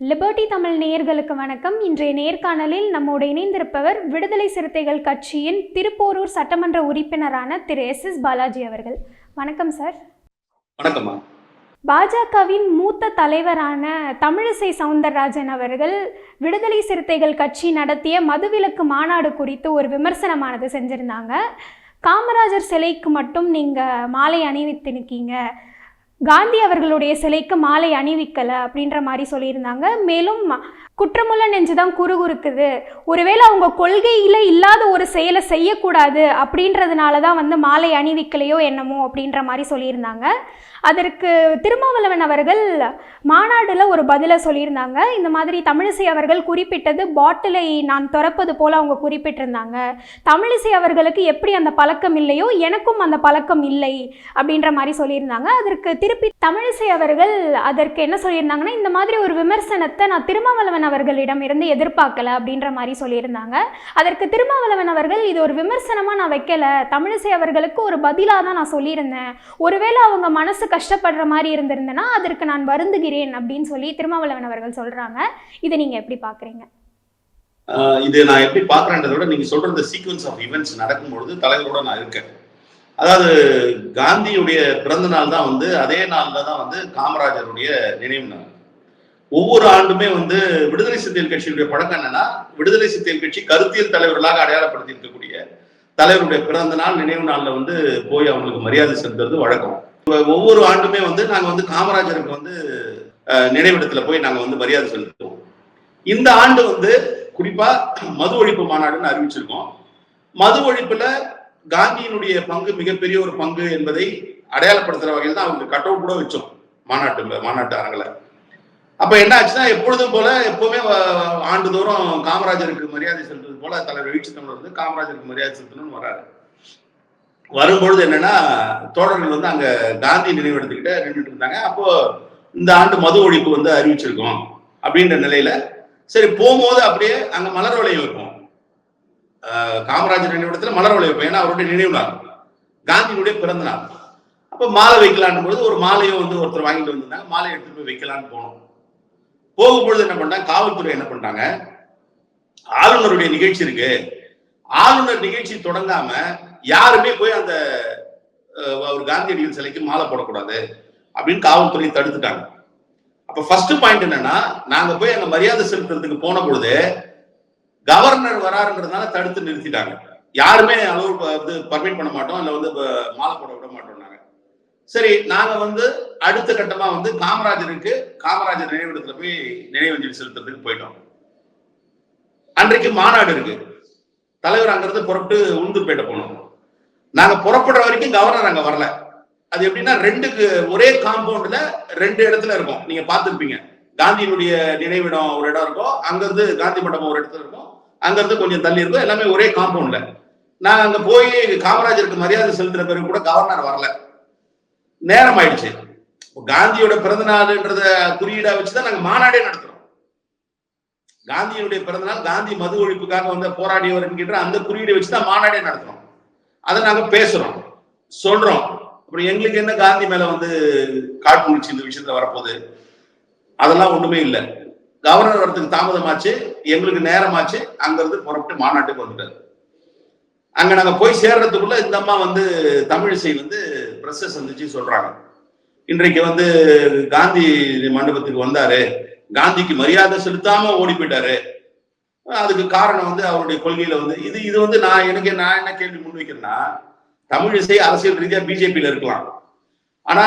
Liberty Tamil நேயர்களுக்கு வணக்கம். இன்றைய நேர்காணலில் நம்மோடு இணைந்திருப்பவர் விடுதலை சிறுத்தைகள் கட்சியின் திருப்போரூர் சட்டமன்ற உறுப்பினரான திரு எஸ் எஸ் பாலாஜி அவர்கள். வணக்கம் சார். பாஜகவின் மூத்த தலைவரான தமிழிசை சவுந்தரராஜன் அவர்கள் விடுதலை சிறுத்தைகள் கட்சி நடத்திய மதுவிலக்கு மாநாடு குறித்து ஒரு விமர்சனமானது செஞ்சுருந்தாங்க. காமராஜர் சிலைக்கு மட்டும் நீங்கள் மாலை அணிவித்திருக்கீங்க காந்தி அவர்களுடைய சிலைக்கு மாலை அணிவிக்கலை அப்படின்ற மாதிரி சொல்லியிருந்தாங்க. மேலும் குற்றமுள்ள நெஞ்சு தான் குறுகுறுக்குது. ஒருவேளை அவங்க கொள்கையில் இல்லாத ஒரு செயலை செய்யக்கூடாது அப்படின்றதுனால தான் வந்து மாலை அணிவிக்கலையோ என்னமோ அப்படின்ற மாதிரி சொல்லியிருந்தாங்க. அதற்கு திருமாவளவன் அவர்கள் மாநாடில் ஒரு பதிலை சொல்லியிருந்தாங்க. இந்த மாதிரி தமிழிசை அவர்கள் குறிப்பிட்டது பாட்டிலை நான் திறப்பது போல் அவங்க குறிப்பிட்டிருந்தாங்க. தமிழிசை அவர்களுக்கு எப்படி அந்த பழக்கம் இல்லையோ எனக்கும் அந்த பழக்கம் இல்லை அப்படின்ற மாதிரி சொல்லியிருந்தாங்க. அதற்கு திருப்பி தமிழிசை அவர்கள் அதற்கு என்ன சொல்லியிருந்தாங்கன்னா இந்த மாதிரி ஒரு விமர்சனத்தை நான் திருமாவளவன் அவர்களிடம் இருந்து எதிர்பார்க்கல அப்படின்ற மாதிரி சொல்லியிருந்தாங்க. அதற்கு திருமாவளவன் அவர்கள் இது ஒரு விமர்சனமாக நான் வைக்கல. தமிழிசை அவர்களுக்கு ஒரு பதிலாக தான் நான் சொல்லியிருந்தேன். ஒருவேளை அவங்க மனசு கஷ்டப்படுற மாதிரி இருந்திருந்தேன்னா அதற்கு நான் வருந்துகிறேன் அப்படின்னு சொல்லி திருமாவளவன் அவர்கள் சொல்கிறாங்க இதை நீங்கள் எப்படி பார்க்குறீங்க இது நான் எப்படி பார்க்குறேன்றத விட நீங்கள் சொல்கிற இந்த சீக்வன்ஸ் ஆஃப் ஈவெண்ட்ஸ் நடக்கும்பொழுது தலைவரோட நான் இருக்கேன். அதாவது காந்தியுடைய பிறந்த நாள் தான் வந்து அதே நாளில் தான் வந்து காமராஜருடைய நினைவு நாள். ஒவ்வொரு ஆண்டுமே வந்து விடுதலை சிறுத்தைகள் கட்சியுடைய பழக்கம் என்னன்னா விடுதலை சிறுத்தைகள் கட்சி கருத்தியல் தலைவர்களாக அடையாளப்படுத்தி இருக்கக்கூடிய தலைவருடைய பிறந்த நாள் நினைவு நாளில் வந்து போய் அவங்களுக்கு மரியாதை செலுத்துறது வழக்கம். ஒவ்வொரு ஆண்டுமே வந்து நாங்க வந்து காமராஜருக்கு வந்து நினைவிடத்துல போய் நாங்க வந்து மரியாதை செலுத்துவோம். இந்த ஆண்டு வந்து குறிப்பா மது ஒழிப்பு மாநாடுன்னு அறிவிச்சிருக்கோம். மது ஒழிப்புல காந்தியினுடைய பங்கு மிகப்பெரிய ஒரு பங்கு என்பதை அடையாளப்படுத்துற வகையில் தான் அவங்க கட் அவுட் கூட வச்சோம் மாநாட்டு மாநாட்டு அரங்கில் அப்ப என்ன ஆச்சுன்னா எப்பொழுதும் போல எப்பவுமே ஆண்டுதோறும் காமராஜருக்கு மரியாதை செலுத்துறது போல தலைவர் எழுச்சி தமிழர் வந்து காமராஜருக்கு மரியாதை செலுத்தணும்னு வராரு. வரும்பொழுது என்னன்னா தோழர்கள் வந்து அங்க காந்தி நினைவிடத்துக்கிட்ட நின்றுட்டு இருந்தாங்க. அப்போ இந்த ஆண்டு மது ஒழிப்பு வந்து அறிவிச்சிருக்கோம் அப்படின்ற நிலையில சரி போகும்போது அப்படியே அங்க மலர் வளையம் வைப்போம் காமராஜர் நினைவிடத்துல மலர் வளையம் வைப்போம் ஏன்னா அவருடைய நினைவு நாள். காந்தியினுடைய பிறந்த நாள். அப்ப மாலை வைக்கலான்னு பொழுது ஒரு மாலையும் வந்து ஒருத்தர் வாங்கிட்டு வந்திருந்தாங்க. மாலை எடுத்துட்டு போய் வைக்கலான்னு போனோம். போகும்பொழுது என்ன பண்ணாங்க காவல்துறை என்ன பண்ணிட்டாங்க? ஆளுநருடைய நிகழ்ச்சி இருக்கு. ஆளுநர் நிகழ்ச்சி தொடங்காம யாருமே போய் அந்த அவர் காந்தியடிகள் சிலைக்கு மாலை போடக்கூடாது அப்படின்னு காவல்துறை தடுத்துட்டாங்க. அப்ப ஃபர்ஸ்ட் பாயிண்ட் என்னன்னா நாங்க போய் அங்க மரியாதை செலுத்துறதுக்கு போன பொழுது கவர்னர் வராருன்றதுனால தடுத்து நிறுத்திட்டாங்க. யாருமே அளவு வந்து பர்மிட் பண்ண மாட்டோம் இல்ல வந்து மாலை போட விட மாட்டோம். சரி நாங்க வந்து அடுத்த கட்டமா வந்து காமராஜருக்கு காமராஜர் நினைவிடத்துல போய் நினைவஞ்சலி செலுத்துறதுக்கு போயிட்டோம். அன்றைக்கு மாநாடு இருக்கு. தலைவர் அங்கிருந்து புறப்பட்டு உளுந்தூர்பேட்டை போனோம். நாங்க புறப்படுற வரைக்கும் கவர்னர் அங்க வரல. அது எப்படின்னா ரெண்டுக்கு ஒரே காம்பவுண்ட்ல ரெண்டு இடத்துல இருக்கும். நீங்க பார்த்துருப்பீங்க. காந்தியினுடைய நினைவிடம் ஒரு இடம் இருக்கும். அங்கிருந்து காந்தி மண்டபம் ஒரு இடத்துல இருக்கும். அங்கிருந்து கொஞ்சம் தள்ளி இருக்கும். எல்லாமே ஒரே காம்பவுண்ட்ல நான் அங்க போய் காமராஜருக்கு மரியாதை செலுத்துற பிறகு கூட கவர்னர் வரல. நேரம் ஆயிடுச்சு இப்போ காந்தியோட பிறந்த நாள்ன்றத குறியீடா வச்சுதான் நாங்க மாநாடே நடத்துறோம். காந்தியினுடைய பிறந்த நாள் காந்தி மது ஒழிப்புக்காக வந்து போராடியவர் என்கின்ற அந்த குறியீடை வச்சுதான் மாநாடே நடத்துறோம். அதை நாங்க பேசுறோம் சொல்றோம். அப்புறம் எங்களுக்கு என்ன காந்தி மேல வந்து காட்டுச்சு இந்த விஷயத்துல வரப்போகுது? அதெல்லாம் ஒண்ணுமே இல்லை. கவர்னர் வரத்துக்கு தாமதமாச்சு எங்களுக்கு நேரமாச்சு அங்க இருந்து புறப்பட்டு மாநாட்டுக்கு வந்துட்டாரு. அங்க நாங்க போய் சேர்றதுக்குள்ள இந்த அம்மா வந்து தமிழிசை வந்து பிரஸ்ஸை சந்திச்சு சொல்றாங்க. இன்றைக்கு வந்து காந்தி மண்டபத்துக்கு வந்தாரு. காந்திக்கு மரியாதை செலுத்தாம ஓடி போயிட்டாரு. அதுக்கு காரணம் வந்து அவருடைய கொள்கையில வந்து இது இது வந்து நான் எனக்கு நான் என்ன கேள்வி முன்வைக்கிறேன்னா தமிழிசை அரசியல் ரீதியா பிஜேபியில இருக்கலாம். ஆனா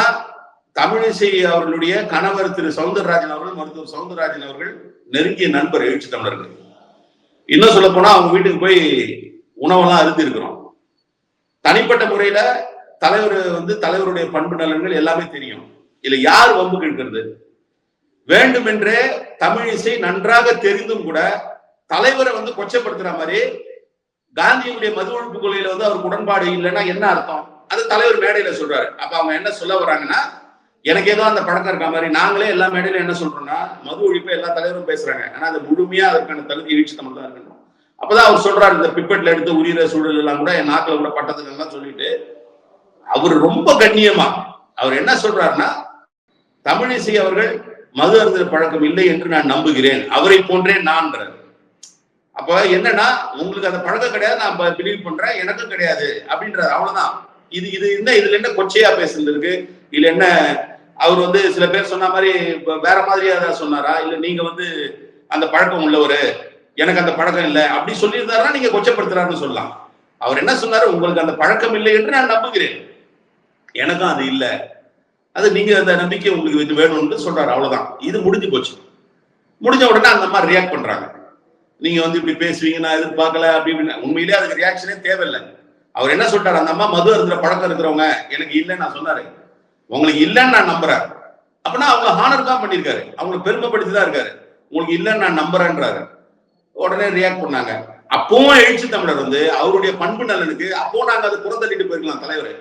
தமிழிசை அவர்களுடைய கணவர் திரு சவுந்தரராஜன் அவர்கள் மருத்துவர் சவுந்தரராஜன் அவர்கள் நெருங்கிய நண்பர் எழுச்சி தமிழர்கள். இன்னும் சொல்ல போனா அவங்க வீட்டுக்கு போய் உணவெல்லாம் அருந்து இருக்கிறோம் தனிப்பட்ட முறையில தலைவர் வந்து தலைவருடைய பண்பு நலன்கள் எல்லாமே தெரியும். இதுல யார் வம்பு கேட்கிறது வேண்டுமென்றே தமிழிசை நன்றாக தெரிந்தும் கூட தலைவரை வந்து கொச்சப்படுத்துற மாதிரி காந்தியினுடைய மது ஒழிப்பு கொள்கையில வந்து அவருக்கு உடன்பாடு இல்லைன்னா என்ன அர்த்தம்? அது தலைவர் மேடையில சொல்றாரு. அப்ப அவங்க என்ன சொல்ல வராங்கன்னா எனக்கு ஏதோ அந்த பழக்கம் இருக்க மாதிரி நாங்களே எல்லா மேடையில என்ன சொல்றோம்னா மது ஒழிப்பை எல்லா தலைவரும் பேசுறாங்க. ஆனா அது முழுமையா அதற்கான தகுதி எழுச்சி தமிழ் தான் இருக்கணும். அப்பதான் அவர் சொல்றாரு இந்த பிப்பெட்ல எடுத்து உரியிற சூழல் எல்லாம் கூட என் நாக்கில் கூட பட்டதுல எல்லாம் சொல்லிட்டு அவர் ரொம்ப கண்ணியமா அவர் என்ன சொல்றாருன்னா தமிழிசை அவர்கள் மது அருந்த பழக்கம் இல்லை என்று நான் நம்புகிறேன் அவரை போன்றே நான்றார் அப்ப என்னன்னா உங்களுக்கு அந்த பழக்கம் கிடையாது நான் பிலீவ் பண்றேன் எனக்கும் கிடையாது அப்படின்றாரு. அவ்வளவுதான். இது இது என்ன இதுல என்ன கொச்சையா பேசுறது இருக்கு இல்ல என்ன அவர் வந்து சில பேர் சொன்ன மாதிரி வேற மாதிரியா ஏதாவது சொன்னாரா? இல்ல நீங்க வந்து அந்த பழக்கம் உள்ளவரு? எனக்கு அந்த பழக்கம் இல்லை. அப்படி சொல்லியிருந்தாருன்னா நீங்க கொச்சப்படுத்துறாருன்னு சொல்லலாம். அவர் என்ன சொன்னாரு? உங்களுக்கு அந்த பழக்கம் இல்லை என்று நான் நம்புகிறேன். எனக்கும் அது இல்லை. அது நீங்க அந்த நம்பிக்கை உங்களுக்கு இது வேணும்னு சொல்றாரு. அவ்வளவுதான். இது முடிஞ்சு போச்சு. முடிஞ்ச உடனே அந்த மாதிரி ரியாக்ட் பண்றாங்க. நீங்க வந்து இப்படி பேசுவீங்க நான் எதிர்பார்க்கல அப்படி இப்படின்னு. உண்மையிலேயே அதுக்கு ரியாக்ஷனே தேவையில்லை. அவர் என்ன சொல்றாரு? அந்த அம்மா மது அருந்துற பழக்கம் இருக்கிறவங்க எனக்கு இல்லைன்னு நான் சொன்னாரு. உங்களுக்கு இல்லைன்னு நான் நம்புறேன். அப்படின்னா அவங்க ஹானர் தான் பண்ணியிருக்காரு. அவங்களை பெருமைப்படுத்தி தான் இருக்காரு. உங்களுக்கு இல்லைன்னு நான் நம்புறேன்றாரு. உடனே ரியாக்ட் பண்ணாங்க. அப்பவும் எழுச்சி தமிழர் வந்து அவருடைய பண்பு நலனுக்கு அப்போ நாங்க அதை புறந்தள்ளிட்டு போயிருக்கலாம் தலைவர்.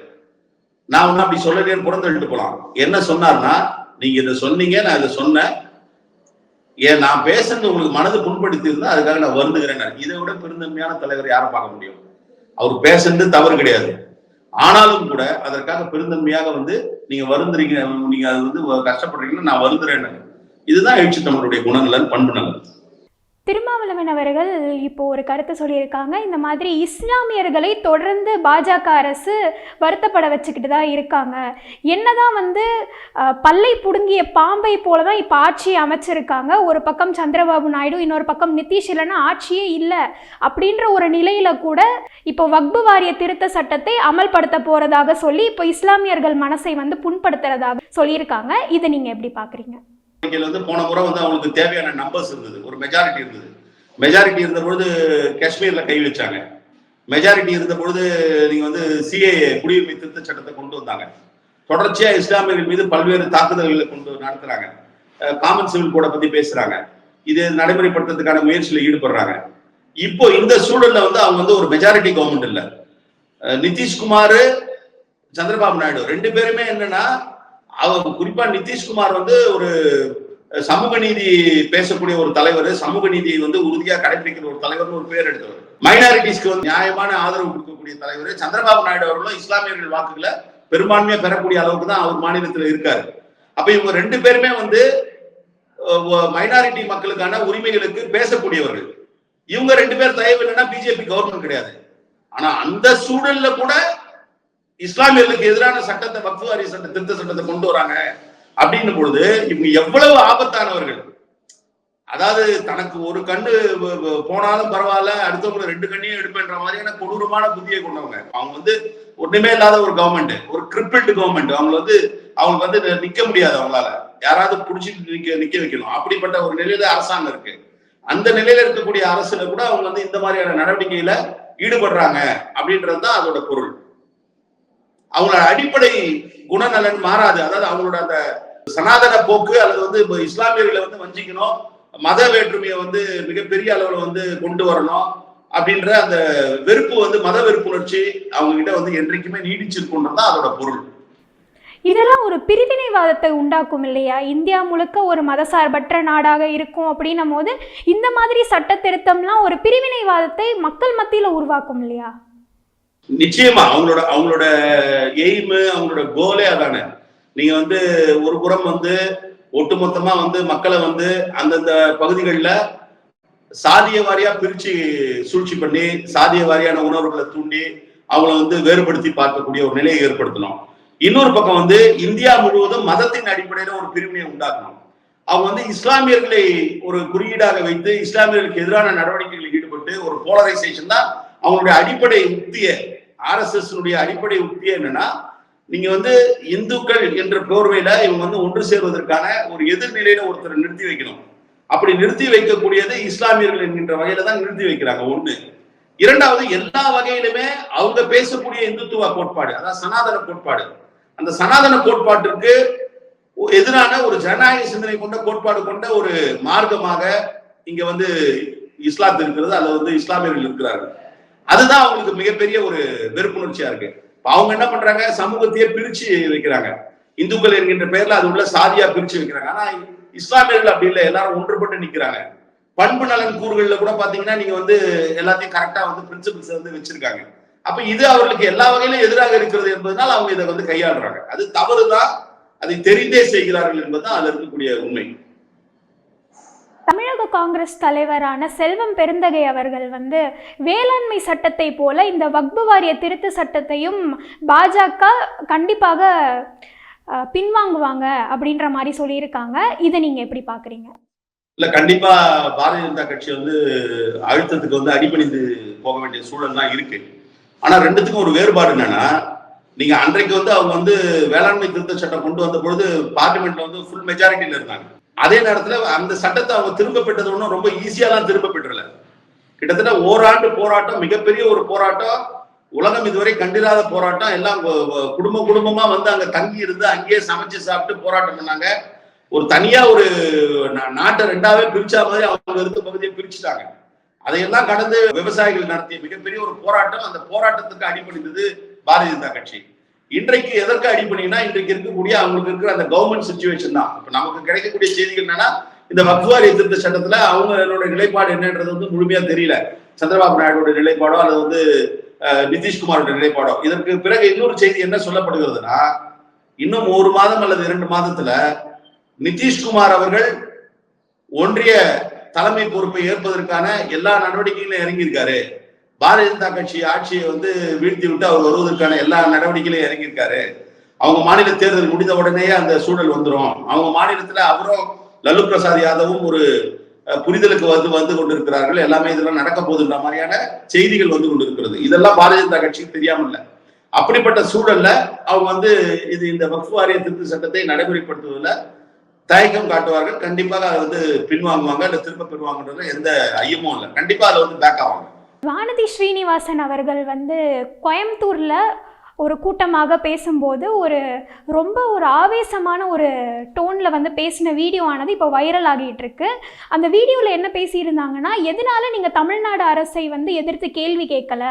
நான் ஒன்னும் அப்படி சொல்லலையேன்னு புறந்தள்ளிட்டு போலாம். என்ன சொன்னார்னா நீங்க இதை சொன்னீங்க நான் இதை சொன்னேன். ஏன் நான் பேசுறது உங்களுக்கு மனது புண்படுத்தி இருந்தா அதுக்காக நான் வருந்துகிறேன் இதை விட பெருந்தன்மையான தலைவர் யாரை பார்க்க முடியும்? அவர் பேசுறது தவறு கிடையாது. ஆனாலும் கூட அதற்காக பெருந்தன்மையாக வந்து நீங்க வருந்துறீங்க நீங்க அது வந்து கஷ்டப்படுறீங்கன்னு நான் வருந்துறேன்னு இதுதான் எழுச்சி தமிழருடைய குணநலன் பண்பு நலன் திருமாவளவன் அவர்கள் இப்போ ஒரு கருத்தை சொல்லியிருக்காங்க. இந்த மாதிரி இஸ்லாமியர்களை தொடர்ந்து பாஜக அரசு வருத்தப்பட வச்சுக்கிட்டு தான் இருக்காங்க. என்னதான் வந்து பல்லை புடுங்கிய பாம்பை போல தான் இப்போ ஆட்சியை அமைச்சிருக்காங்க. ஒரு பக்கம் சந்திரபாபு நாயுடு இன்னொரு பக்கம் நிதிஷ் இல்லைன்னா ஆட்சியே இல்லை. அப்படின்ற ஒரு நிலையில கூட இப்போ வக்பு வாரிய திருத்த சட்டத்தை அமல்படுத்த போறதாக சொல்லி இப்போ இஸ்லாமியர்கள் மனசை வந்து புண்படுத்துறதாக சொல்லியிருக்காங்க. இதை நீங்க எப்படி பாக்குறீங்க? வந்து போன முறை வந்து அவங்களுக்கு தேவையான நம்பர்ஸ் இருந்தது. ஒரு மெஜாரிட்டி இருந்தது. மெஜாரிட்டி இருந்த பொழுது காஷ்மீர்ல கை வச்சாங்க. மெஜாரிட்டி இருந்த பொழுது நீங்க வந்து சிஏ குடியுரிமை திருத்த சட்டத்தை கொண்டு வந்தாங்க. தொடர்ச்சியா இஸ்லாமியர்கள் மீது பல்வேறு தாக்குதல்களை கொண்டு நடத்துறாங்க. காமன் சிவில் கோடை பத்தி பேசுறாங்க. இது நடைமுறைப்படுத்துறதுக்கான முயற்சியில ஈடுபடுறாங்க. இப்போ இந்த சூழல்ல வந்து அவங்க வந்து ஒரு மெஜாரிட்டி கவர்மெண்ட் இல்ல. அஹ் நிதிஷ்குமார் சந்திரபாபு நாயுடு ரெண்டு பேருமே என்னன்னா அவர் குறிப்பா நிதிஷ்குமார் வந்து ஒரு சமூக நீதி பேசக்கூடிய ஒரு தலைவர் சமூக நீதியை வந்து உறுதியா கடைபிடிக்கிற ஒரு தலைவர்னு ஒரு பேர் எடுத்தவர். மைனாரிட்டிஸ்க்கு வந்து நியாயமான ஆதரவு கொடுக்கக்கூடிய தலைவர் சந்திரபாபு நாயுடு அவர்களும் இஸ்லாமியர்கள் வாக்குகளை பெரும்பான்மையா பெறக்கூடிய அளவுக்கு தான் அவர் மாநிலத்துல இருக்காரு. அப்ப இவங்க ரெண்டு பேருமே வந்து மைனாரிட்டி மக்களுக்கான உரிமைகளுக்கு பேசக்கூடியவர்கள். இவங்க ரெண்டு பேர் தயவு இல்லைன்னா பிஜேபி கவர்மெண்ட் கிடையாது. ஆனா அந்த சூழல்ல கூட இஸ்லாமியர்களுக்கு எதிரான சட்டத்தை வக்ஃபுவாரி சட்ட திருத்த சட்டத்தை கொண்டு வராங்க. அப்படின்னும் பொழுது இவங்க எவ்வளவு ஆபத்தானவர்கள். அதாவது தனக்கு ஒரு கண்ணு போனாலும் பரவாயில்ல அடுத்தவங்க ரெண்டு கண்ணையும் எடுப்பேன்ற மாதிரியான கொடூரமான புத்தியை கொண்டவங்க. அவங்க வந்து ஒண்ணுமே இல்லாத ஒரு கவர்மெண்ட் ஒரு கிரிப்பிள்டு கவர்மெண்ட் அவங்க வந்து அவங்க வந்து நிக்க முடியாது அவங்களால. யாராவது புடிச்சிட்டு நிக்க நிக்க வைக்கணும். அப்படிப்பட்ட ஒரு நிலையில அரசாங்கம் இருக்கு. அந்த நிலையில இருக்கக்கூடிய அரசுல கூட அவங்க வந்து இந்த மாதிரியான நடவடிக்கையில ஈடுபடுறாங்க. அப்படின்றது தான் அதோட பொருள். அவங்களோட அடிப்படை குணநலன் மாறாது. அதாவது அவங்களோட அந்த சனாதன போக்கு அல்லது வந்து இப்போ இஸ்லாமியர்களை வந்து வஞ்சிக்கணும் மத வேற்றுமையை வந்து மிகப்பெரிய அளவில் வந்து கொண்டு வரணும் அப்படின்ற அந்த வெறுப்பு வந்து மத வெறுப்புணர்ச்சி அவங்க கிட்ட வந்து என்றைக்குமே நீடிச்சிருக்குன்றது தான் அதோட பொருள். இதெல்லாம் ஒரு பிரிவினைவாதத்தை உண்டாக்கும் இல்லையா? இந்தியா முழுக்க ஒரு மதசார்பற்ற நாடாக இருக்கும் அப்படின்னும் போது இந்த மாதிரி சட்ட திருத்தம்லாம் ஒரு பிரிவினைவாதத்தை மக்கள் மத்தியில உருவாக்கும் இல்லையா? நிச்சயமா அவங்களோட அவங்களோட எய்மு அவங்களோட கோலே அதானே. நீங்க வந்து ஒரு புறம் வந்து ஒட்டுமொத்தமா வந்து மக்களை வந்து அந்தந்த பகுதிகளில் சாதிய வாரியா பிரிச்சு சூழ்ச்சி பண்ணி சாதிய வாரியான உணர்வுகளை தூண்டி அவங்கள வந்து வேறுபடுத்தி பார்க்கக்கூடிய ஒரு நிலையை ஏற்படுத்தணும். இன்னொரு பக்கம் வந்து இந்தியா முழுவதும் மதத்தின் அடிப்படையில ஒரு பிரிவினை உண்டாக்கணும். அவங்க வந்து இஸ்லாமியர்களை ஒரு குறியீடாக வைத்து இஸ்லாமியர்களுக்கு எதிரான நடவடிக்கைகளில் ஈடுபட்டு ஒரு போலரைசேஷன் தான் அவங்களுடைய அடிப்படை உத்திய ஆர்எஸ்எஸ் அடிப்படை உத்திய என்னன்னா நீங்க வந்து இந்துக்கள் என்ற போர்வையில இவங்க வந்து ஒன்று சேர்வதற்கான ஒரு எதிர்நிலையில ஒருத்தரை நிறுத்தி வைக்கணும். அப்படி நிறுத்தி வைக்கக்கூடியது இஸ்லாமியர்கள் என்கின்ற வகையில தான் நிறுத்தி வைக்கிறாங்க ஒண்ணு. இரண்டாவது எல்லா வகையிலுமே அவங்க பேசக்கூடிய இந்துத்துவ கோட்பாடு அதாவது சனாதன கோட்பாடு. அந்த சனாதன கோட்பாட்டிற்கு எதிரான ஒரு ஜனநாயக சிந்தனை கொண்ட கோட்பாடு கொண்ட ஒரு மார்க்கமாக இங்க வந்து இஸ்லாத்து இருக்கிறது அல்லது வந்து இஸ்லாமியர்கள் இருக்கிறார்கள். அதுதான் அவங்களுக்கு மிகப்பெரிய ஒரு வெறுப்புணர்ச்சியா இருக்கு. அவங்க என்ன பண்றாங்க? சமூகத்தையே பிரிச்சு வைக்கிறாங்க. இந்துக்கள் என்கின்ற பெயர்ல அது உள்ள சாதியா பிரிச்சு வைக்கிறாங்க. ஆனா இஸ்லாமியர்கள் அப்படி இல்லை. எல்லாரும் ஒன்றுபட்டு நிக்கிறாங்க. பண்பு நலன் கூறுகள்ல கூட பாத்தீங்கன்னா நீங்க வந்து எல்லாத்தையும் கரெக்டா வந்து பிரின்சிபிள்ஸ் வந்து வச்சிருக்காங்க. அப்ப இது அவர்களுக்கு எல்லா வகையிலும் எதிராக இருக்கிறது என்பதனால் அவங்க இதை வந்து கையாளுறாங்க. அது தவறுதான். அதை தெரிந்தே செய்கிறார்கள் என்பதுதான் அதுல இருக்கக்கூடிய உண்மை. தமிழக காங்கிரஸ் தலைவரான செல்வம் பெருந்தகை அவர்கள் வந்து வேளாண்மை சட்டத்தை போல இந்த வக்பு வாரிய திருத்த சட்டத்தையும் பாஜக கண்டிப்பாக பின்வாங்குவாங்க அப்படின்ற மாதிரி சொல்லியிருக்காங்க. இதை நீங்க எப்படி பாக்குறீங்க? இல்ல கண்டிப்பா பாரதிய ஜனதா கட்சி வந்து அழுத்தத்துக்கு வந்து அடிபணிந்து போக வேண்டிய சூழல் தான் இருக்கு. ஆனா ரெண்டுத்துக்கும் ஒரு வேறுபாடு என்னன்னா நீங்க அன்றைக்கு வந்து அவங்க வந்து வேளாண்மை திருத்த சட்டம் கொண்டு வந்த பொழுது பார்லிமெண்ட்ல வந்து ஃபுல் மெஜாரிட்டியில இருந்தாங்க. அதே நேரத்துல அந்த சட்டத்தை அவங்க திரும்ப பெற்றது ஒன்றும் ரொம்ப ஈஸியாலாம் திரும்ப பெற்றல கிட்டத்தட்ட ஓராண்டு போராட்டம் மிகப்பெரிய ஒரு போராட்டம் உலகம் இதுவரை கண்டிராத போராட்டம் எல்லாம் குடும்ப குடும்பமா வந்து அங்க தங்கி இருந்து அங்கேயே சமைச்சு சாப்பிட்டு போராட்டம் பண்ணாங்க. ஒரு தனியா ஒரு நா- நாட்டை ரெண்டாவே பிரிச்சா மாதிரி அவங்க இருந்த பகுதியை பிரிச்சுட்டாங்க. அதையெல்லாம் கடந்து விவசாயிகள் நடத்திய மிகப்பெரிய ஒரு போராட்டம் அந்த போராட்டத்துக்கு அடிபணிந்தது பாரதிய ஜனதா கட்சி. இன்றைக்கு எதற்கு அடிப்படைனா இன்றைக்கு இருக்கக்கூடிய அவங்களுக்கு இருக்கிற அந்த கவர்மெண்ட் சுச்சுவேஷன் தான். இப்ப நமக்கு கிடைக்கக்கூடிய செய்திகள் என்னன்னா இந்த வக்வாரி திருத்த சட்டத்துல அவங்களோட நிலைப்பாடு என்னன்றது வந்து முழுமையா தெரியல. சந்திரபாபு நாயுடோட நிலைப்பாடோ அல்லது வந்து நிதிஷ்குமாரோட நிலைப்பாடோ. இதற்கு பிறகு இன்னொரு செய்தி என்ன சொல்லப்படுகிறதுனா இன்னும் ஒரு மாதம் அல்லது இரண்டு மாதத்துல நிதிஷ்குமார் அவர்கள் ஒன்றிய தலைமை பொறுப்பை ஏற்பதற்கான எல்லா நடவடிக்கைகளும் இறங்கியிருக்காரு. பாரதிய ஜனதா கட்சி ஆட்சியை வந்து வீழ்த்தி விட்டு அவர் வருவதற்கான எல்லா நடவடிக்கையிலும் இறங்கியிருக்காரு. அவங்க மாநில தேர்தல் முடிந்த உடனேயே அந்த சூழல் வந்துடும் அவங்க மாநிலத்துல அவரும் லல்லு பிரசாத் யாதவும் ஒரு புரிதலுக்கு வந்து வந்து கொண்டிருக்கிறார்கள். எல்லாமே இதெல்லாம் நடக்க போகுதுன்ற மாதிரியான செய்திகள் வந்து கொண்டிருக்கிறது. இதெல்லாம் பாரதிய ஜனதா கட்சிக்கு தெரியாம இல்ல அப்படிப்பட்ட சூழல்ல அவங்க வந்து இது இந்த வக்ஃபு வாரிய திருத்த சட்டத்தை நடைமுறைப்படுத்துவதில் தயக்கம் காட்டுவார்கள். கண்டிப்பாக அதை வந்து பின்வாங்குவாங்க. இல்ல திரும்ப பெறுவாங்கன்றது எந்த ஐயமும் இல்லை. கண்டிப்பா அதை வந்து பேக் ஆவாங்க. வானதி ஸ்ரீனிவாசன் அவர்கள் வந்து கோயம்புத்தூரில் ஒரு கூட்டமாக பேசும்போது ஒரு ரொம்ப ஒரு ஆவேசமான ஒரு டோனில் வந்து பேசின வீடியோ ஆனது இப்போ வைரல் ஆகிட்டு இருக்கு அந்த வீடியோவில் என்ன பேசியிருந்தாங்கன்னா எதனால நீங்கள் தமிழ்நாடு அரசை வந்து எதிர்த்து கேள்வி கேட்கல?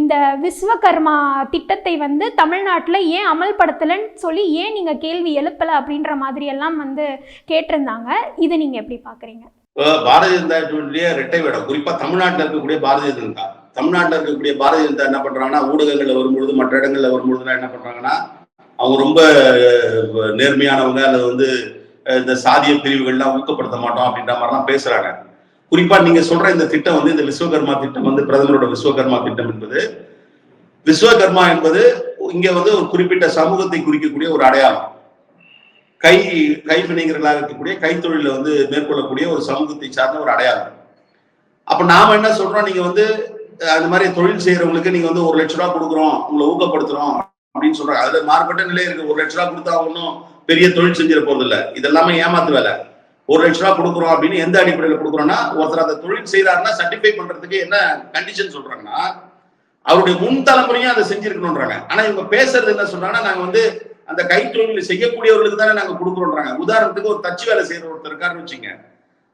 இந்த விஸ்வகர்மா திட்டத்தை வந்து தமிழ்நாட்டில் ஏன் அமல்படுத்தலைன்னு சொல்லி ஏன் நீங்கள் கேள்வி எழுப்பலை? அப்படின்ற மாதிரியெல்லாம் வந்து கேட்டிருந்தாங்க. இதை நீங்கள் எப்படி பார்க்குறீங்க இப்போ பாரதிய ஜனதா கட்சியுடைய இரட்டை வேடம் குறிப்பா தமிழ்நாட்டில் இருக்கக்கூடிய பாரதிய ஜனதா. தமிழ்நாட்டில் இருக்கக்கூடிய பாரதிய ஜனதா என்ன பண்றாங்கன்னா ஊடகங்கள்ல வரும்பொழுது மற்ற இடங்கள்ல வரும்பொழுதுலாம் என்ன பண்றாங்கன்னா அவங்க ரொம்ப நேர்மையானவங்க அல்லது வந்து இந்த சாதிய பிரிவுகள்லாம் ஊக்கப்படுத்த மாட்டோம் அப்படின்ற மாதிரிலாம் பேசுறாங்க. குறிப்பா நீங்க சொல்ற இந்த திட்டம் வந்து இந்த விஸ்வகர்மா திட்டம் வந்து பிரதமரோட விஸ்வகர்மா திட்டம் என்பது விஸ்வகர்மா என்பது இங்க வந்து ஒரு குறிப்பிட்ட சமூகத்தை குறிக்கக்கூடிய ஒரு அடையாளம். கை கைவினைஞர்களாக இருக்கக்கூடிய கைத்தொழில வந்து மேற்கொள்ளக்கூடிய ஒரு சமூகத்தை சார்ந்த ஒரு அடையாளம். அப்ப நாம என்ன சொல்றோம்? நீங்க வந்து அது அந்த மாதிரி தொழில் செய்யறவங்களுக்கு நீங்க வந்து ஒரு லட்ச ரூபா கொடுக்குறோம் உங்களை ஊக்கப்படுத்துறோம் அப்படின்னு சொல்றாங்க. அதுல மாறுபட்ட நிலை இருக்கு. ஒரு லட்ச ரூபா கொடுத்தா ஒன்றும் பெரிய தொழில் செஞ்சிட போறது இல்ல. இதெல்லாமே ஏமாத்து வேலை. ஒரு லட்ச ரூபா கொடுக்குறோம் அப்படின்னு எந்த அடிப்படையில் கொடுக்குறோம்னா ஒருத்தர் அந்த தொழில் செய்யறாருன்னா சர்டிஃபை பண்றதுக்கு என்ன கண்டிஷன் சொல்றாங்கன்னா அவருடைய முன் தலைமுறையும் அதை செஞ்சிருக்கணும்ன்றாங்க. ஆனா இவங்க பேசுறது என்ன சொல்றாங்கன்னா நாங்க வந்து அந்த கைத்தொழில் செய்யக்கூடியவர்களுக்கு தானே நாங்க கொடுக்குறோம்ன்றாங்க. உதாரணத்துக்கு ஒரு தச்சு வேலை செய்யற ஒருத்தர் இருக்காருன்னு வச்சுங்க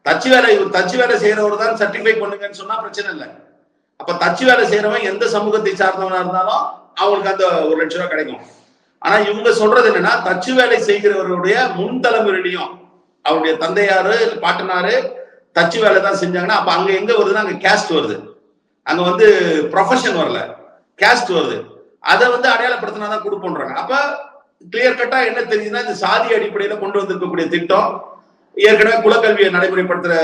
தச்சு வேலை இவர் தச்சு வேலை செய்யறவர் தான் சர்டிஃபை பண்ணுங்கன்னு சொன்னா பிரச்சனை இல்லை. அப்ப தச்சு வேலை செய்யறவன் எந்த சமூகத்தை சார்ந்தவனா இருந்தாலும் அவங்களுக்கு அந்த ஒரு லட்ச ரூபாய் கிடைக்கும். ஆனா இவங்க சொல்றது என்னன்னா தச்சு வேலை செய்கிறவருடைய முன் தலைமுறையிலையும் அவருடைய தந்தையாரு பாட்டனாரு தச்சு வேலை தான் செஞ்சாங்கன்னா அப்ப அங்க எங்க வருதுன்னா அங்க கேஸ்ட் வருது. அங்க வந்து ப்ரொஃபஷன் வரல. கேஸ்ட் வருது. அதை வந்து அடையாளப்படுத்தினா தான் கொடுப்போன்றாங்க அப்ப கிளியர் கட்டா என்ன தெரியுதுன்னா இந்த சாதி அடிப்படையில கொண்டு வந்திருக்கக்கூடிய திட்டம் ஏற்கனவே குலக்கல்வியை நடைமுறைப்படுத்துற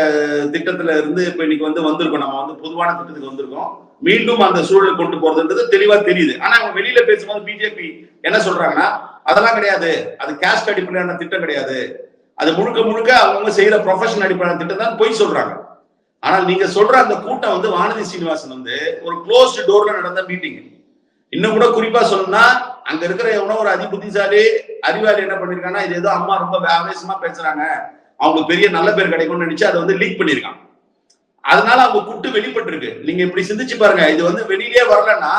திட்டத்துல இருந்து இப்ப இன்னைக்கு வந்து வந்திருக்கோம். நம்ம வந்து பொதுவான திட்டத்துக்கு வந்திருக்கோம். மீண்டும் அந்த சூழல் கொண்டு போறதுன்றது தெளிவா தெரியுது. ஆனா அவங்க வெளியில பேசும்போது பிஜேபி என்ன சொல்றாங்கன்னா அதெல்லாம் கிடையாது. அது கேஸ்ட் அடிப்படையான திட்டம் கிடையாது. அது முழுக்க முழுக்க அவங்க செய்யற ப்ரொஃபஷன் அடிப்படையான திட்டம் தான் பொய் சொல்றாங்க. ஆனால் நீங்க சொல்ற அந்த கூட்டம் வந்து வானதி சீனிவாசன் வந்து ஒரு க்ளோஸ்டு டோர்ல நடந்த மீட்டிங் இன்னும் கூட குறிப்பா சொல்லணும்னா அங்க இருக்கிற எவனோ ஒரு அதி புத்திசாலி அறிவாளி என்ன பண்ணிருக்காங்கன்னா இது ஏதோ அம்மா ரொம்ப ஆவேசமா பேசுறாங்க. அவங்களுக்கு பெரிய நல்ல பேர் கிடைக்கும்னு நினைச்சு அதை வந்து லீக் பண்ணிருக்கான். அதனால அவங்க குட்டு வெளிப்பட்டு இருக்கு நீங்க இப்படி சிந்திச்சு பாருங்க. இது வந்து வெளியிலேயே வரலன்னா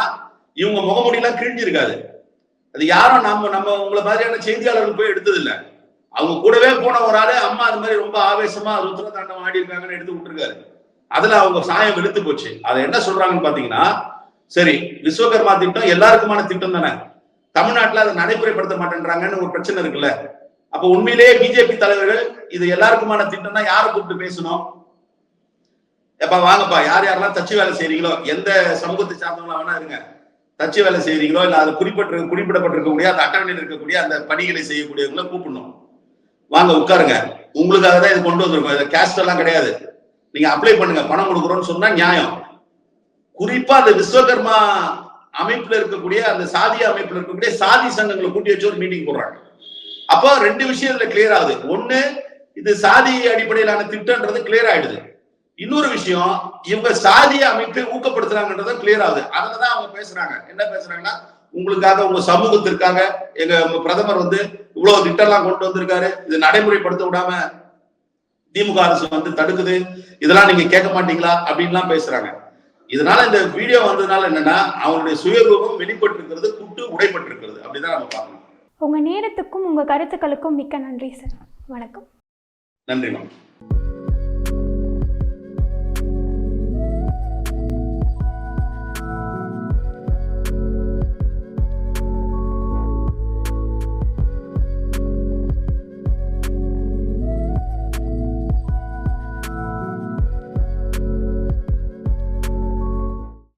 இவங்க முகமுடியெல்லாம் கிழிஞ்சிருக்காது. அது யாரும் நம்ம நம்ம உங்களை மாதிரியான செய்தியாளர்கள் போய் எடுத்தது இல்ல அவங்க கூடவே போன ஒரு ஆளு அம்மா அது மாதிரி ரொம்ப ஆவேசமா ருத்ர தாண்டம் ஆடி இருக்காங்கன்னு எடுத்து விட்டுருக்காரு. அதுல அவங்க சாயம் வெளுத்து போச்சு. அதை என்ன சொல்றாங்கன்னு பாத்தீங்கன்னா சரி விஸ்வகர்மா திட்டம் எல்லாருக்குமான திட்டம் தானே? தமிழ்நாட்டில் அதை நடைமுறைப்படுத்த மாட்டேன்றாங்கன்னு ஒரு பிரச்சனை இருக்குல்ல. அப்ப உண்மையிலேயே பிஜேபி தலைவர்கள் இது எல்லாருக்குமான திட்டம் தான் யாரை கூப்பிட்டு பேசணும்? எப்ப வாங்கப்பா யார் யாரெல்லாம் தச்சு வேலை செய்றீங்களோ எந்த சமூகத்தை சார்ந்தவங்களா வேணா இருங்க. தச்சு வேலை செய்றீங்களோ இல்ல அது குறிப்பிட்டு குறிப்பிடப்பட்டிருக்கக்கூடிய அந்த அட்டவணையில் இருக்கக்கூடிய அந்த பணிகளை செய்யக்கூடியவங்களை கூப்பிடணும். வாங்க உட்காருங்க. உங்களுக்காக தான் இது கொண்டு வந்திருக்கோம். இதை கேஸ்ட் எல்லாம் கிடையாது. நீங்க அப்ளை பண்ணுங்க. பணம் கொடுக்குறோம்னு சொன்னா நியாயம். குறிப்பா அந்த விஸ்வகர்மா அமைப்புல இருக்கக்கூடிய அந்த சாதி அமைப்புல இருக்கக்கூடிய சாதி சங்கங்களை கூட்டி வச்சு ஒரு மீட்டிங் போடுறாங்க. அப்போ ரெண்டு விஷயம் இதுல கிளியர் ஆகுது. ஒண்ணு இது சாதி அடிப்படையிலான திட்டம்ன்றது கிளியர் ஆயிடுது. இன்னொரு விஷயம் இவங்க சாதிய அமைப்பை ஊக்கப்படுத்துறாங்கன்றதும் கிளியர் ஆகுது. அதுலதான் அவங்க பேசுறாங்க. என்ன பேசுறாங்கன்னா உங்களுக்காக உங்க சமூகத்திற்காக எங்க பிரதமர் வந்து இவ்வளவு திட்டம்லாம் கொண்டு வந்திருக்காரு. இது நடைமுறைப்படுத்த விடாம திமுக அரசு வந்து தடுக்குது. இதெல்லாம் நீங்க கேட்க மாட்டீங்களா? அப்படின்லாம் பேசுறாங்க. இதனால இந்த வீடியோ வந்ததுனால என்னன்னா அவங்களுடைய சுயரூபம் வெளிப்பட்டு இருக்கிறது குட்டு உடைப்பட்டு இருக்கிறது அப்படிதான் நம்ம பார்க்கணும். உங்கள் நேரத்துக்கும் உங்கள் கருத்துக்களுக்கும் மிக்க நன்றி சார். வணக்கம். நன்றி மேம்.